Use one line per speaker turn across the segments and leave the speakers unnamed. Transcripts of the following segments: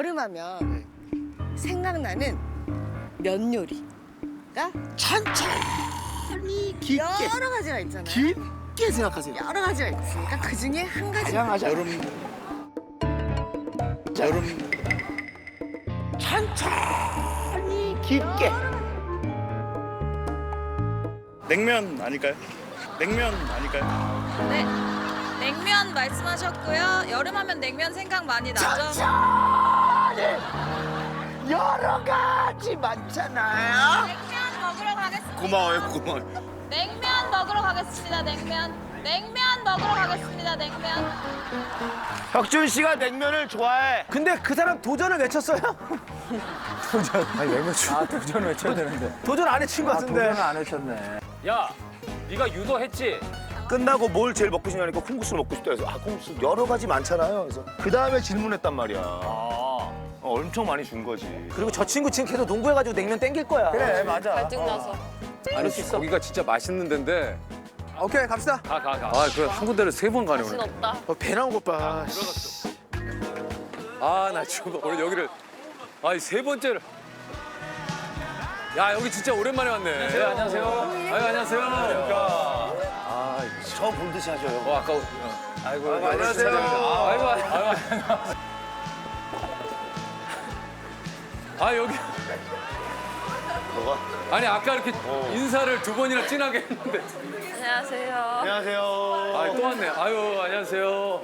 여름하면 생각나는 면 요리가
천천히 깊게
여러 가지가 있잖아요.
깊게 생각하세요.
여러 가지가 있으니까 그 중에 한 가지
다양하죠. 여름 여름 천천히 깊게
냉면 아닐까요? 냉면 아닐까요?
네. 냉면 말씀하셨고요. 여름하면 냉면 생각 많이 나죠?
천천히 여러 가지 많잖아요.
냉면 먹으러 가겠습니다.
고마워요, 고마워요.
냉면 먹으러 가겠습니다. 냉면. 냉면 먹으러 가겠습니다. 냉면.
혁준 씨가 냉면을 좋아해.
근데 그 사람 도전을 외쳤어요? 도전. 아니 왜 외쳐? 아 도전 외쳐야 되는데. 도전 안 외친 것 같은데. 도전 안 외쳤네.
야, 네가 유도했지?
끝나고 뭘 제일 먹고 싶냐니까 콩국수를 먹고 싶다 해서 아 콩국수 여러 가지 많잖아요. 그래서 그 다음에 질문했단 말이야. 어,
아,
엄청 많이 준 거지.
그리고 저 친구 지금 계속 농구해가지고 냉면 땡길 거야.
그래 맞아.
갈증나서.
아니 거기가 진짜 맛있는 데인데.
오케이 갑시다.
가, 가, 가. 아, 그한 군데를 세 번 가네 오늘.
없다.
어, 배 나온 것 봐.
아, 나 지금 오늘 여기를 아이 세 번째를. 야, 여기 진짜 오랜만에 왔네. 네, 안녕하세요. 아유, 안녕하세요. 아,
저본 듯이 하죠.
어, 아까 어. 아이고,
안녕하세요.
아이고, 아이고, 아, 여기. 아니, 아까 이렇게 인사를 두 번이나 진하게 했는데.
안녕하세요.
안녕하세요.
아, 또 왔네. 아유, 안녕하세요.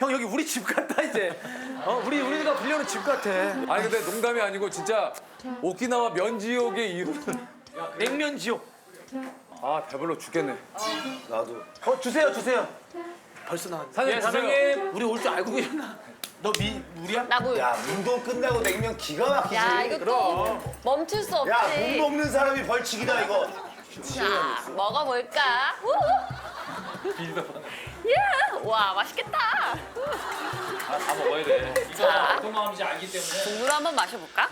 형 여기 우리 집 같다 이제. 어 우리 우리가 빌려는 집 같아.
아니 근데 농담이 아니고 진짜 오키나와 면지옥에 이루는
냉면 지옥.
아 배불러 죽겠네.
나도.
어 주세요 주세요.
벌써 나왔네.
사장님,
예,
사장님.
우리 올 줄 알고 계셨나?
너 미, 물이야?
나무.
야 운동 끝나고 냉면 기가 막히지.
야, 이것도 멈출 수 없지.
야, 못 먹는 사람이 벌칙이다 이거.
자, 먹어볼까? 우! 예! 와, 맛있겠다.
다 먹어야 돼.
자,
어떤 마음인지 알기 때문에.
국물 한번 마셔볼까?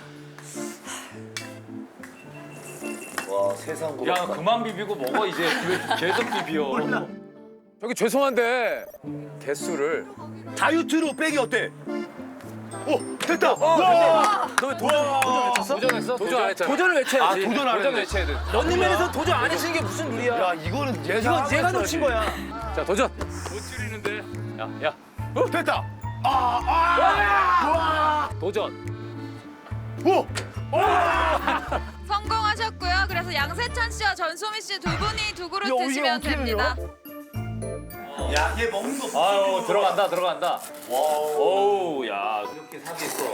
와 세상
고야 그만 비비고 먹어 이제 왜 계속 비비 어. 저기 죄송한데 개수를
다이어트로 빼기 어때? 오 됐다.
너왜 도전 도전 외쳤어?
도전했어? 도전 안 했잖아.
도전을 외쳐야지.
아, 도전 안
도전
했네.
외쳐야 돼.
런닝맨에서 도전 안 해치는 게 무슨 룰이야?
야 이거는 얘가
이건 얘가 놓친 거야.
자 도전. 못 줄이는데. 야 야.
어, 됐다.
도전.
오.
성공하셨고요. 그래서 양세찬 씨와 전소미 씨 두 분이 두 그릇
야, 이게
드시면
어떻게
됩니다.
야, 얘 먹는 거.
아유 들어간다 들어간다. 오우 야 이렇게 사기 있어.